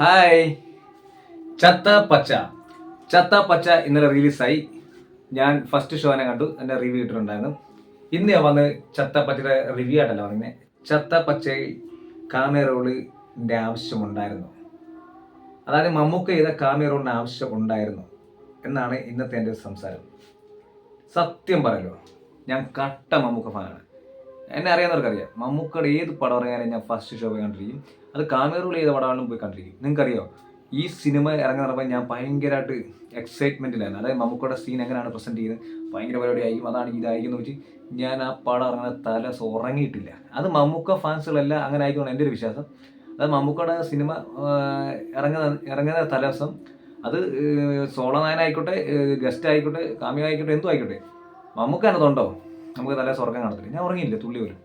Hi. ചത്ത പച്ച. ചത്ത പച്ച ഇന്നലെ റിലീസായി. ഞാൻ ഫസ്റ്റ് ഷോനെ കണ്ടു. എന്റെ റിവ്യൂ ഇട്ടിട്ടുണ്ടായിരുന്നു. ഇന്ന് ഞാൻ വന്ന് ചത്ത പച്ചയുടെ റിവ്യൂ ആയിട്ടല്ല പറഞ്ഞത് ചത്ത പച്ചയിൽ കാമിയ റോളിന്റെ ആവശ്യമുണ്ടായിരുന്നു അതായത് മമ്മൂക്ക ചെയ്ത കാമിയ റോളിന് ആവശ്യം ഉണ്ടായിരുന്നു എന്നാണ് ഇന്നത്തെ എന്റെ സംസാരം. സത്യം പറയല്ലോ ഞാൻ കട്ട മമ്മൂക്ക ഫാനാണ് എന്നെ അറിയാവുന്നവർക്കറിയാം. മമ്മൂക്കയുടെ ഏത് പടം ഇറങ്ങിയാലും ഞാൻ ഫസ്റ്റ് ഷോ കണ്ടിരിക്കും. അത് കാമേറൂൾ ചെയ്ത പടമാണ് പോയി കണ്ടിരിക്കും. നിങ്ങൾക്കറിയോ? ഈ സിനിമ ഇറങ്ങുന്ന പറയുമ്പോൾ ഞാൻ ഭയങ്കരമായിട്ട് എക്സൈറ്റ്മെന്റിലായിരുന്നു അതായത് മമ്മൂക്കയുടെ സീൻ എങ്ങനെയാണ് പ്രസന്റ് ചെയ്യുന്നത്? ഭയങ്കര പരിപാടി ആയിരിക്കും അതാണ് ഇതായിരിക്കും എന്ന് വെച്ച് ഞാൻ ആ പടം ഇറങ്ങുന്ന തല ഉറങ്ങിയിട്ടില്ല. അത് മമ്മൂക്ക ഫാൻസുകളെല്ലാം അങ്ങനെ ആയിരിക്കും എന്റെ ഒരു വിശ്വാസം. അത് മമ്മൂക്കയുടെ സിനിമ ഇറങ്ങുന്ന ഇറങ്ങുന്ന തലേദിവസം അത് സോളോ ഗസ്റ്റ് ആയിക്കോട്ടെ കാമ്യ ആയിക്കോട്ടെ എന്തും ആയിക്കോട്ടെ. മമ്മൂക്ക എന്നതുണ്ടോ നമുക്ക് തലേ സ്വർഗം കാണത്തില്ല. ഞാൻ ഉറങ്ങിയില്ല തുള്ളി വരും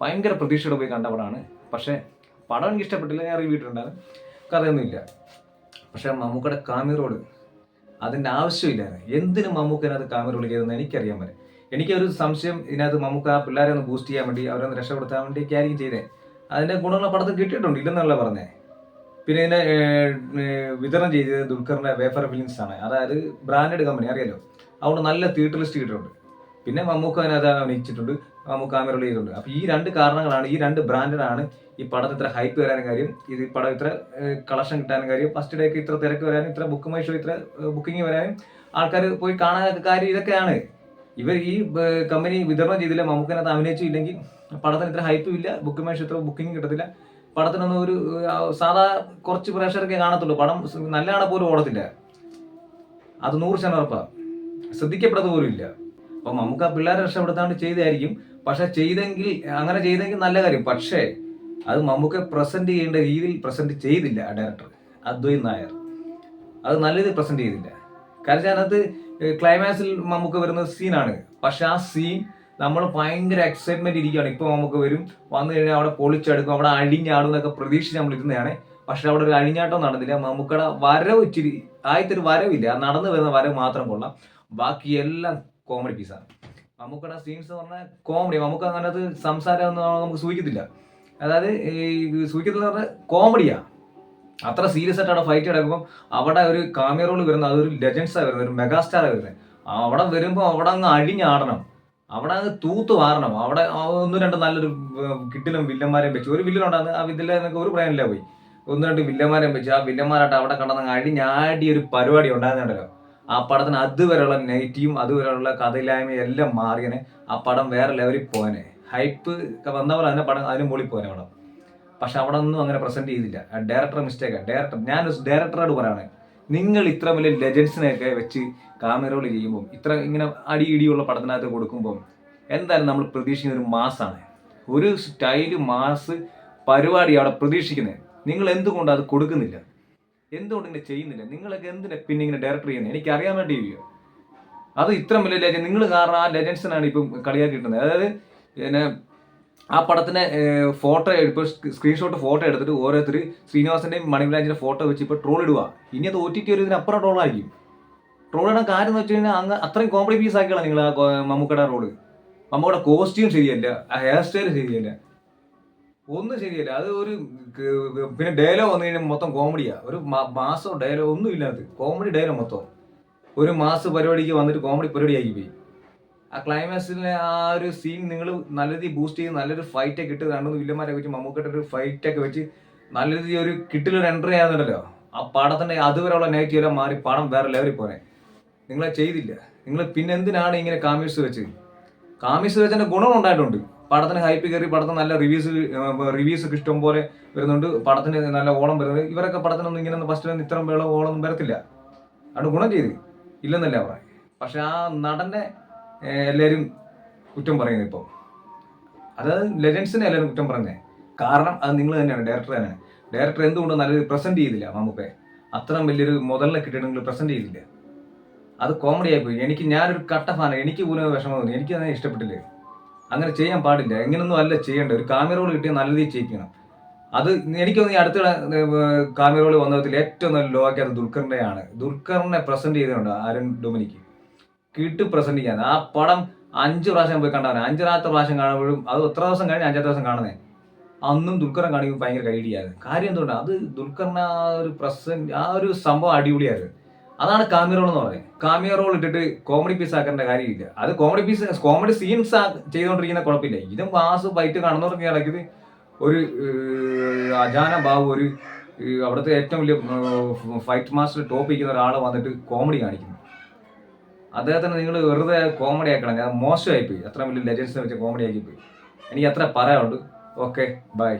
ഭയങ്കര പ്രതീക്ഷയോടെ പോയി കണ്ട പടമാണ്. പക്ഷേ പടം എനിക്ക് ഇഷ്ടപ്പെട്ടില്ല ഞാൻ റിവ്യൂ ഇട്ടിട്ടുണ്ടായിരുന്നു. കഥയൊന്നുമില്ല. പക്ഷേ മമ്മൂക്കയുടെ കാമിറോൾ അതിന്റെ ആവശ്യമില്ലായിരുന്നു. എന്തിനും മമ്മൂക്കതിനകത്ത് കാമിറോൾ ചെയ്തെന്ന് എനിക്കറിയാൻ പറ്റും എനിക്കൊരു സംശയം ഇതിനകത്ത് മമ്മൂക്ക ആ പിള്ളേരെ ഒന്ന് ബൂസ്റ്റ് ചെയ്യാൻ വേണ്ടി അവരെ ഒന്ന് രക്ഷപ്പെടുത്താൻ വേണ്ടിയൊക്കെ ആയിരിക്കും ചെയ്തേ. അതിന്റെ ഗുണമുള്ള പടത്തിൽ കിട്ടിയിട്ടുണ്ട് ഇല്ലെന്നല്ല പറഞ്ഞേ. പിന്നെ ഇതിനെ വിതരണം ചെയ്തത് ദുൽഖറിന്റെ വേഫർ ഫിലിംസ് ആണ്. അതായത് ബ്രാൻഡഡ് കമ്പനി അറിയാലോ? അതുകൊണ്ട് നല്ല തിയേറ്റർ ലിസ്റ്റ് കിട്ടിയിട്ടുണ്ട്. പിന്നെ മമ്മൂക്ക അതിനകത്ത് അഭിനയിച്ചിട്ടുണ്ട് മമ്മൂക്ക കാമറോൾ ചെയ്തിട്ടുണ്ട്. അപ്പോൾ ഈ രണ്ട് കാരണങ്ങളാണ് ഈ രണ്ട് ബ്രാൻഡാണ് ഈ പടത്തിന് ഇത്ര ഹൈപ്പ് വരാനും കാര്യം ഇത് പടം ഇത്ര കളക്ഷൻ കിട്ടാനും കാര്യം ഫസ്റ്റ് ഡേക്ക് ഇത്ര തിരക്ക് വരാനും ഇത്ര ബുക്ക് മൈ ഷോ ഇത്ര ബുക്കിംഗ് വരാനും ആൾക്കാർ പോയി കാണാനൊക്കെ കാര്യം ഇതൊക്കെയാണ്. ഇവർ ഈ കമ്പനി വിതരണം ചെയ്തില്ല മമ്മൂക്കനകത്ത് അഭിനയിച്ചു ഇല്ലെങ്കിൽ പടത്തിന് ഇത്ര ഹൈപ്പും ഇല്ല ബുക്ക് മൈ ഷോ ഇത്ര ബുക്കിംഗ് കിട്ടത്തില്ല. പടത്തിനൊന്നും ഒരു സാധാ കുറച്ച് പ്രേക്ഷകരൊക്കെ കാണത്തുള്ളൂ പടം നല്ലതാണ് പോലും ഓടത്തില്ല. അത് നൂറ് ശതമാനം ഉറപ്പാണ് ശ്രദ്ധിക്കപ്പെടുന്നത് പോലും ഇല്ല. അപ്പൊ നമുക്ക് ആ പിള്ളേരെ രക്ഷപ്പെടുത്താണ്ട് ചെയ്തായിരിക്കും. പക്ഷെ ചെയ്തെങ്കിൽ അങ്ങനെ ചെയ്തെങ്കിൽ നല്ല കാര്യം. പക്ഷേ അത് നമുക്ക് പ്രസന്റ് ചെയ്യേണ്ട രീതിയിൽ പ്രസന്റ് ചെയ്തില്ല ആ ഡയറക്ടർ അദ്വൈത് നായർ. അത് നല്ല രീതിയിൽ പ്രസന്റ് ചെയ്തില്ല. കാരണം അതിനകത്ത് ക്ലൈമാക്സിൽ നമുക്ക് വരുന്ന സീനാണ് പക്ഷെ ആ സീൻ നമ്മൾ ഭയങ്കര എക്സൈറ്റ്മെന്റ് ഇരിക്കുകയാണ്. ഇപ്പൊ നമുക്ക് വരും വന്നു കഴിഞ്ഞാൽ അവിടെ പൊളിച്ചെടുക്കും അവിടെ അഴിഞ്ഞാടും എന്നൊക്കെ പ്രതീക്ഷിച്ച് നമ്മൾ ഇരുന്നതാണ്. പക്ഷെ അവിടെ ഒരു അഴിഞ്ഞാട്ടം നടന്നില്ല. മമ്മൂക്കയുടെ വരവ് ഇച്ചിരി ആദ്യത്തെ ഒരു വരവില്ല. നടന്നു വരുന്ന വരവ് മാത്രം കൊള്ളാം. ബാക്കി എല്ലാം കോമഡി പീസാണ് മമ്മൂക്കട സ്ട്രീംസ് എന്ന് പറഞ്ഞാൽ കോമഡി മമ്മൂക്ക അങ്ങനത്തെ സംസാരം നമുക്ക് സൂചിക്കത്തില്ല. അതായത് ഈ സൂചിക്കത്തില്ല പറഞ്ഞാൽ കോമഡിയാ അത്ര സീരിയസ് ആയിട്ടാണ് ഫൈറ്റ് കിടക്കുമ്പോൾ അവിടെ ഒരു കാമിയ റോൾ വരുന്നത് അതൊരു ലെജൻസാണ് വരുന്നത് ഒരു മെഗാസ്റ്റാറാണ് വരുന്നത്. അവിടെ വരുമ്പോൾ അവിടെ അങ്ങ് അഴിഞ്ഞാടണം അവിടെ അങ്ങ് തൂത്ത് വാറണം അവിടെ ഒന്നും രണ്ട് നല്ലൊരു കിട്ടിലും വില്ലന്മാരെയും വെച്ച്. ഒരു വില്ലനുണ്ടാകുന്നത് ആ വില്ലിൽ നിങ്ങൾക്ക് ഒരു പ്രയാനില്ല പോയി. ഒന്ന് രണ്ട് വില്ലന്മാരെയും വെച്ച്. ആ വില്ലന്മാരായിട്ട് അവിടെ കണ്ടെന്ന് അഴിഞ്ഞാടി ഒരു പരിപാടി ഉണ്ടാകുന്നുണ്ടല്ലോ ആ പടത്തിന് അതുവരെയുള്ള നെഗറ്റീവും അതുവരെയുള്ള കഥയില്ലായ്മയും എല്ലാം മാറിയനെ ആ പടം വേറെ ലെവലിൽ പോയനെ ഹൈപ്പ് ഒക്കെ വന്ന പോലെ അതിന്റെ പടം അതിന് മുകളിൽ പോയനെ പടം. പക്ഷെ അവിടെ ഒന്നും അങ്ങനെ പ്രസന്റ് ചെയ്തില്ല. ഡയറക്ടർ മിസ്റ്റേക്കാണ് ഡയറക്ടർ ഞാൻ ഡയറക്ടറോട് പറയാണ് നിങ്ങൾ ഇത്ര വലിയ ലെജൻസിനെയൊക്കെ വെച്ച് കാമറകൾ ചെയ്യുമ്പോൾ ഇത്ര ഇങ്ങനെ അടി ഇടിയുള്ള പടത്തിനകത്ത് കൊടുക്കുമ്പോൾ എന്തായാലും നമ്മൾ പ്രതീക്ഷിക്കുന്ന ഒരു മാസാണ്. ഒരു സ്റ്റൈൽ മാസ് പരിപാടി അവിടെ പ്രതീക്ഷിക്കുന്നത് നിങ്ങൾ എന്തുകൊണ്ട് അത് കൊടുക്കുന്നില്ല? എന്തുകൊണ്ട് ഇങ്ങനെ ചെയ്യുന്നില്ല? നിങ്ങളൊക്കെ എന്തിനാ പിന്നെ ഇങ്ങനെ ഡയറക്ടർ ചെയ്യുന്നത് എനിക്ക് അറിയാൻ വേണ്ടി ചെയ്യുക അത് ഇത്ര വലിയ ലെജൻഡ് നിങ്ങൾ കാരണം ആ ലെജൻസിനാണ് ഇപ്പം കളിയാക്കി കിട്ടുന്നത് അതായത് പിന്നെ ആ പടത്തിന് ഫോട്ടോ ഇപ്പോൾ സ്ക്രീൻഷോട്ട് ഫോട്ടോ എടുത്തിട്ട് ഓരോരുത്തർ ശ്രീനിവാസന്റെയും മണിവിലാജിന്റെ ഫോട്ടോ വെച്ച് ഇപ്പോൾ ട്രോൾ ഇടുക ഇനി അത് ഒ ടി ടി ഒരു ഇതിനപ്പുറം ട്രോൾ ആയിരിക്കും. ട്രോൾ ഇടാൻ കാര്യം എന്ന് വെച്ച് കഴിഞ്ഞാൽ അങ്ങ് അത്രയും പീസ് ആക്കിയാണ് നിങ്ങൾ ആ മമ്മൂക്കട റോൾ മമ്മൂക്കയുടെ കോസ്റ്റ്യൂം ശരിയല്ല ആ ഹെയർ സ്റ്റൈൽ ശരിയല്ല. ഒന്നും ശരിയല്ല. അത് ഒരു പിന്നെ ഡയലോഗ് വന്നു കഴിഞ്ഞാൽ മൊത്തം കോമഡിയാ ഒരു മാസോ ഡയലോഗ് ഒന്നും ഇല്ലാത്ത കോമഡി ഡയലോഗ് മൊത്തം. ഒരു മാസ പരിപാടിക്ക് വന്നിട്ട് കോമഡി പരിപാടിയാക്കി പോയി. ആ ക്ലൈമാക്സിലെ ആ ഒരു സീൻ നിങ്ങൾ നല്ല രീതിയിൽ ബൂസ്റ്റ് ചെയ്ത് നല്ലൊരു ഫൈറ്റ് ഒക്കെ ഇട്ട് രണ്ടു വില്ലന്മാരെ വെച്ച് മമ്മൂക്കട്ട ഒരു ഫൈറ്റ് ഒക്കെ വെച്ച് നല്ല രീതിയിൽ ഒരു കിട്ടിലൊരു എൻട്രി ആകുന്നുണ്ടല്ലോ ആ പടത്തിന്റെ അതുവരെയുള്ള നെഗറ്റീവ് എല്ലാം മാറി പണം വേറെ ലെവലിൽ പോനെ നിങ്ങളെ ചെയ്തില്ല. നിങ്ങൾ പിന്നെ എന്തിനാണ് ഇങ്ങനെ കാമ്യൂസ് വെച്ച് കാമ്യൂസ് വെച്ചതിന്റെ ഗുണം ഉണ്ടായിട്ടുണ്ട്. പടത്തിന് ഹൈപ്പ് കയറി പടത്തിന് നല്ല റിവ്യൂസ് റിവ്യൂസ് ഒക്കെ ഇഷ്ടം പോലെ വരുന്നുണ്ട്. പടത്തിന് നല്ല ഓളം വരുന്നത്. ഇവരൊക്കെ പടത്തിനൊന്നും ഇങ്ങനെ ഫസ്റ്റ് ഇത്ര വേള ഓളൊന്നും വരത്തില്ല. അതുകൊണ്ട് ഗുണം ചെയ്ത്. ഇല്ലെന്നല്ല പറയാം. പക്ഷെ ആ നടന്റെ എല്ലാവരും കുറ്റം പറയുന്നത് ഇപ്പോൾ അതായത് ലെജൻസിനെ എല്ലാവരും കുറ്റം പറയുന്നത് കാരണം അത് നിങ്ങൾ തന്നെയാണ് ഡയറക്ടർ തന്നെയാണ്. ഡയറക്ടർ എന്തുകൊണ്ട് നല്ലൊരു പ്രസന്റ് ചെയ്തില്ല മമ്മൂക്കെ അത്രയും വലിയൊരു മുതലിനെ കിട്ടിയിട്ട് പ്രസന്റ് ചെയ്തില്ല. അത് കോമഡി ആയിപ്പോയി എനിക്ക് ഞാനൊരു കട്ട ഫാനാണ് എനിക്ക് പോലും വിഷമം തോന്നി. എനിക്ക് അതിനെ ഇഷ്ടപ്പെട്ടില്ല. അങ്ങനെ ചെയ്യാൻ പാടില്ല. എങ്ങനെയൊന്നും അല്ല ചെയ്യേണ്ടത്. ഒരു കാമിറോൾ കിട്ടിയ നല്ല രീതിയിൽ ചെയ്യിക്കണം. അത് എനിക്ക് തോന്നി അടുത്ത കാമിറോൾ വന്നതിൽ ഏറ്റവും നല്ല ലോക്കി അത് ദുൽഖറിന്റെയാണ് ദുൽഖറിനെ പ്രസന്റ് ചെയ്തിട്ടുണ്ട് അരുൺ ഡൊമിനിക്ക്. കിട്ടു പ്രസന്റ് ചെയ്യാൻ. ആ പടം അഞ്ച് പ്രാവശ്യം പോയി കണ്ടാൽ അഞ്ചാമത്തെ പ്രാവശ്യം കാണുമ്പോഴും അത് എത്ര ദിവസം കഴിഞ്ഞ് അഞ്ചാമത്തെ ദിവസം കാണുന്നേ? അന്നും ദുൽഖറിനെ കാണിക്കുമ്പോൾ ഭയങ്കര കൈഡിയായിരുന്നു കാര്യം എന്തുകൊണ്ടാണ് അത് ദുൽഖറിന് ആ ഒരു പ്രസന്റ് ആ ഒരു സംഭവം അടിപൊളിയായിരുന്നു. അതാണ് കാമിയ റോൾ എന്ന് പറയുന്നത്. കാമിയ റോൾ ഇട്ടിട്ട് കോമഡി പീസ് ആക്കേണ്ട കാര്യമില്ല. അത് കോമഡി പീസ് കോമഡി സീൻസ് ചെയ്തുകൊണ്ടിരിക്കുന്ന കുഴപ്പമില്ല. ഇതും വാസ് ഫൈറ്റ് കാണുന്നവർക്ക് ഇടയ്ക്ക് ഒരു അജാന ബാബു ഒരു അവിടുത്തെ ഏറ്റവും വലിയ ഫൈറ്റ് മാസ്റ്റർ ടോപ്പിക്കുന്ന ഒരാളെ വന്നിട്ട് കോമഡി കാണിക്കുന്നു. അദ്ദേഹത്തിന് നിങ്ങൾ വെറുതെ കോമഡി ആക്കണം ഞാൻ മോശമായിപ്പോയി. അത്ര വലിയ ലെജൻസിനെ വെച്ച് കോമഡി ആക്കിപ്പോയി. എനിക്ക് അത്ര പറയാനുണ്ട് ഓക്കെ ബൈ